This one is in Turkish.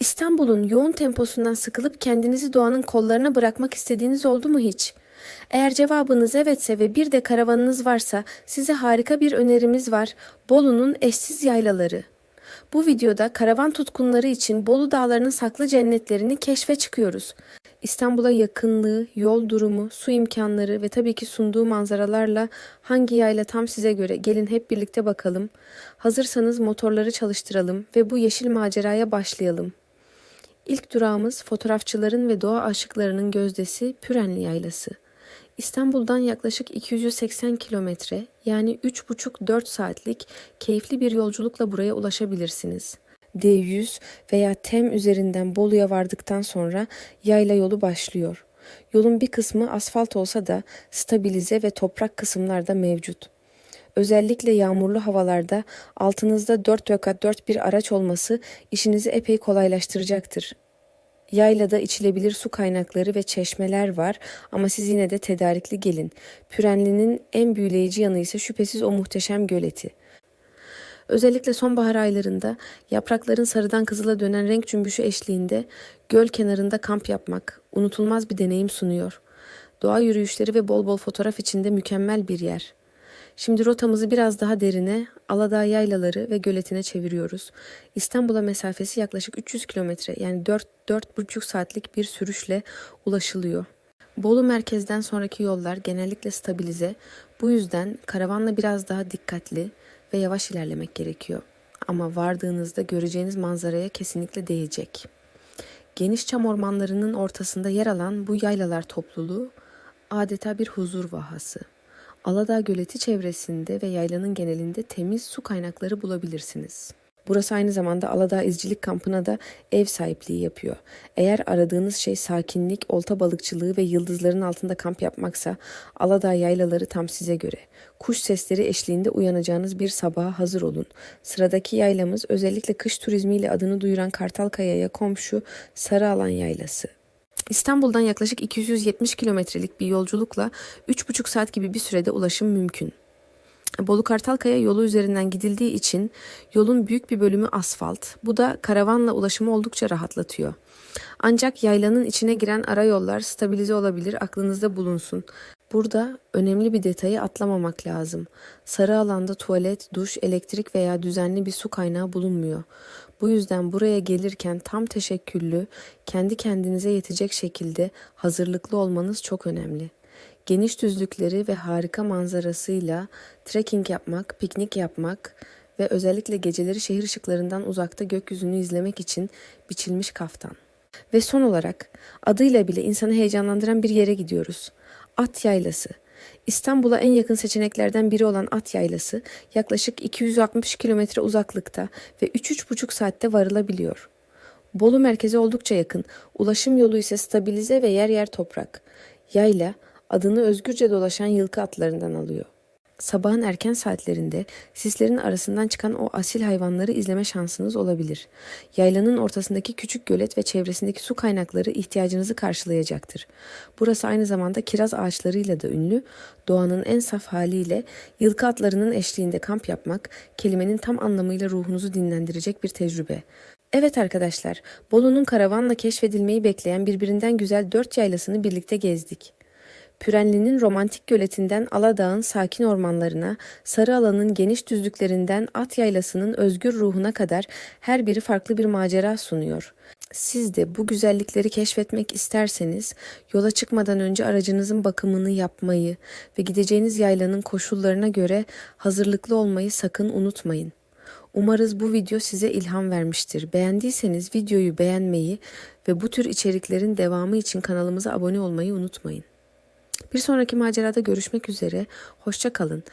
İstanbul'un yoğun temposundan sıkılıp kendinizi doğanın kollarına bırakmak istediğiniz oldu mu hiç? Eğer cevabınız evetse ve bir de karavanınız varsa size harika bir önerimiz var. Bolu'nun eşsiz yaylaları. Bu videoda karavan tutkunları için Bolu Dağları'nın saklı cennetlerini keşfe çıkıyoruz. İstanbul'a yakınlığı, yol durumu, su imkanları ve tabii ki sunduğu manzaralarla hangi yayla tam size göre gelin hep birlikte bakalım. Hazırsanız motorları çalıştıralım ve bu yeşil maceraya başlayalım. İlk durağımız fotoğrafçıların ve doğa aşıklarının gözdesi Pürenli Yaylası. İstanbul'dan yaklaşık 280 kilometre yani 3,5-4 saatlik keyifli bir yolculukla buraya ulaşabilirsiniz. D100 veya TEM üzerinden Bolu'ya vardıktan sonra yayla yolu başlıyor. Yolun bir kısmı asfalt olsa da stabilize ve toprak kısımlar da mevcut. Özellikle yağmurlu havalarda altınızda 4 dört 4 bir araç olması işinizi epey kolaylaştıracaktır. Yaylada içilebilir su kaynakları ve çeşmeler var ama siz yine de tedarikli gelin. Pürenli'nin en büyüleyici yanı ise şüphesiz o muhteşem göleti. Özellikle sonbahar aylarında yaprakların sarıdan kızıla dönen renk cümbüşü eşliğinde göl kenarında kamp yapmak unutulmaz bir deneyim sunuyor. Doğa yürüyüşleri ve bol bol fotoğraf için de mükemmel bir yer. Şimdi rotamızı biraz daha derine, Aladağ yaylaları ve göletine çeviriyoruz. İstanbul'a mesafesi yaklaşık 300 kilometre yani 4-4,5 saatlik bir sürüşle ulaşılıyor. Bolu merkezden sonraki yollar genellikle stabilize. Bu yüzden karavanla biraz daha dikkatli ve yavaş ilerlemek gerekiyor. Ama vardığınızda göreceğiniz manzaraya kesinlikle değecek. Geniş çam ormanlarının ortasında yer alan bu yaylalar topluluğu adeta bir huzur vahası. Aladağ Göleti çevresinde ve yaylanın genelinde temiz su kaynakları bulabilirsiniz. Burası aynı zamanda Aladağ İzcilik Kampı'na da ev sahipliği yapıyor. Eğer aradığınız şey sakinlik, olta balıkçılığı ve yıldızların altında kamp yapmaksa Aladağ yaylaları tam size göre. Kuş sesleri eşliğinde uyanacağınız bir sabaha hazır olun. Sıradaki yaylamız özellikle kış turizmiyle adını duyuran Kartalkaya'ya komşu Sarıalan Yaylası. İstanbul'dan yaklaşık 270 kilometrelik bir yolculukla 3,5 saat gibi bir sürede ulaşım mümkün. Bolu Kartalkaya yolu üzerinden gidildiği için yolun büyük bir bölümü asfalt. Bu da karavanla ulaşımı oldukça rahatlatıyor. Ancak yaylanın içine giren ara yollar stabilize olabilir, aklınızda bulunsun. Burada önemli bir detayı atlamamak lazım. Sarı alanda tuvalet, duş, elektrik veya düzenli bir su kaynağı bulunmuyor. Bu yüzden buraya gelirken tam teşekküllü, kendi kendinize yetecek şekilde hazırlıklı olmanız çok önemli. Geniş düzlükleri ve harika manzarasıyla trekking yapmak, piknik yapmak ve özellikle geceleri şehir ışıklarından uzakta gökyüzünü izlemek için biçilmiş kaftan. Ve son olarak adıyla bile insanı heyecanlandıran bir yere gidiyoruz. At Yaylası. İstanbul'a en yakın seçeneklerden biri olan At Yaylası yaklaşık 260 kilometre uzaklıkta ve 3-3,5 saatte varılabiliyor. Bolu merkeze oldukça yakın, ulaşım yolu ise stabilize ve yer yer toprak. Yayla adını özgürce dolaşan yılkı atlarından alıyor. Sabahın erken saatlerinde sislerin arasından çıkan o asil hayvanları izleme şansınız olabilir. Yaylanın ortasındaki küçük gölet ve çevresindeki su kaynakları ihtiyacınızı karşılayacaktır. Burası aynı zamanda kiraz ağaçlarıyla da ünlü, doğanın en saf haliyle yılkı atlarının eşliğinde kamp yapmak kelimenin tam anlamıyla ruhunuzu dinlendirecek bir tecrübe. Evet arkadaşlar, Bolu'nun karavanla keşfedilmeyi bekleyen birbirinden güzel dört yaylasını birlikte gezdik. Pürenli'nin romantik göletinden Aladağ'ın sakin ormanlarına, Sarı Alan'ın geniş düzlüklerinden At Yaylası'nın özgür ruhuna kadar her biri farklı bir macera sunuyor. Siz de bu güzellikleri keşfetmek isterseniz yola çıkmadan önce aracınızın bakımını yapmayı ve gideceğiniz yaylanın koşullarına göre hazırlıklı olmayı sakın unutmayın. Umarız bu video size ilham vermiştir. Beğendiyseniz videoyu beğenmeyi ve bu tür içeriklerin devamı için kanalımıza abone olmayı unutmayın. Bir sonraki macerada görüşmek üzere. Hoşça kalın.